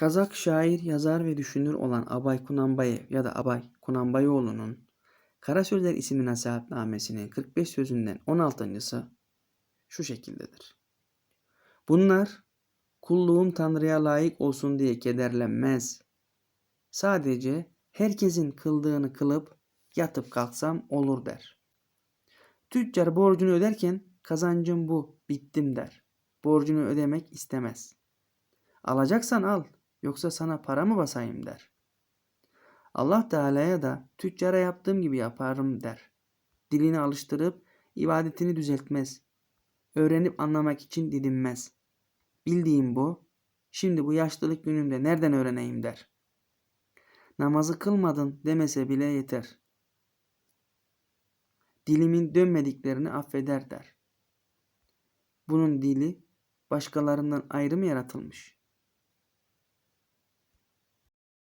Kazak şair, yazar ve düşünür olan Abay Kunanbayev ya da Abay Kunanbayoğlu'nun Kara Sözler isimli nasihatnamesinin 45 sözünden 16.sı şu şekildedir. Bunlar kulluğum Tanrı'ya layık olsun diye kederlenmez. Sadece herkesin kıldığını kılıp yatıp kalksam olur der. Tüccar borcunu öderken kazancım bu, bittim der. Borcunu ödemek istemez. Alacaksan al, yoksa sana para mı basayım der. Allah Teala'ya da tüccara yaptığım gibi yaparım der. Dilini alıştırıp ibadetini düzeltmez. Öğrenip anlamak için didinmez. Bildiğim bu, şimdi bu yaşlılık günümde nereden öğreneyim der. Namazı kılmadın demese bile yeter. Dilimin dönmediklerini affeder der. Bunun dili başkalarından ayrı mı yaratılmış?